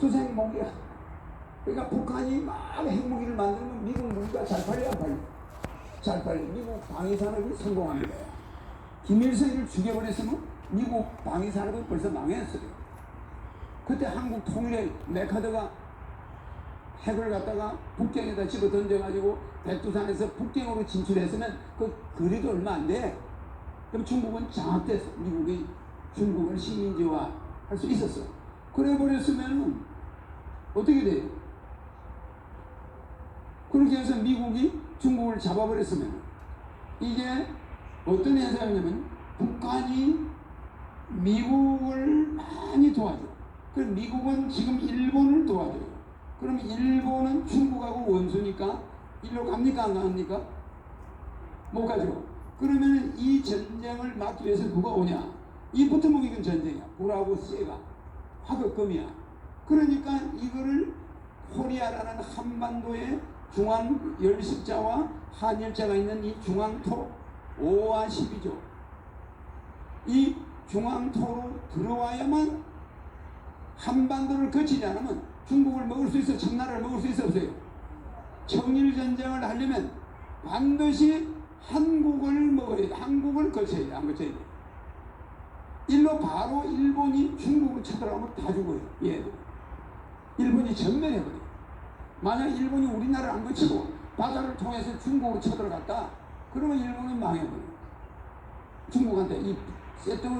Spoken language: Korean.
수생무기야. 그러니까 북한이 막 핵무기를 만들면 미국 무기가 잘 팔려 안 팔려? 잘 팔려. 미국 방위산업이 성공하는 거야. 김일성을 죽여버렸으면 미국 방위산업은 벌써 망했어요. 그때 한국 통일의 메카드가 핵을 갖다가 북경에다 집어 던져가지고 백두산에서 북경으로 진출했으면 그 거리도 얼마 안 돼. 그럼 중국은 장악됐어. 미국이 중국을 식민지화 할 수 있었어. 그래 버렸으면 어떻게 돼? 그렇게 해서 미국이 중국을 잡아버렸으면 이게 어떤 현상이냐면 북한이 미국을 많이 도와줘. 그럼 미국은 지금 일본을 도와줘요. 그럼 일본은 중국하고 원수니까 일로 갑니까 안 갑니까? 못 가죠. 그러면 이 전쟁을 막기 위해서 누가 오냐? 이 붙어먹이건 전쟁이야. 불하고 쇠가 화극금이야. 그러니까 이거를 코리아라는 한반도의 중앙 열십자와 한열자가 있는 이 중앙토 5와 10이죠. 이 중앙토로 들어와야만 한반도를 거치지 않으면 중국을 먹을 수 있어, 청나라를 먹을 수 있어 없어요. 청일 전쟁을 하려면 반드시 한국을 먹어야 돼. 한국을 거쳐야 돼. 안 거쳐야 돼. 일로 바로 일본이 중국을 쳐들어가면 다 죽어요. 얘들. 일본이 전멸해버려. 만약 일본이 우리나라를 안 거치고 바다를 통해서 중국으로 쳐들어갔다. 그러면 일본은 망해버려. 중국한테 이 쇠덩어리